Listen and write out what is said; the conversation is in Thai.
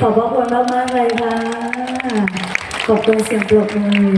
ขอบพระคุณมากๆเลยค่ะ ขอบคุณเสียงปรบมือ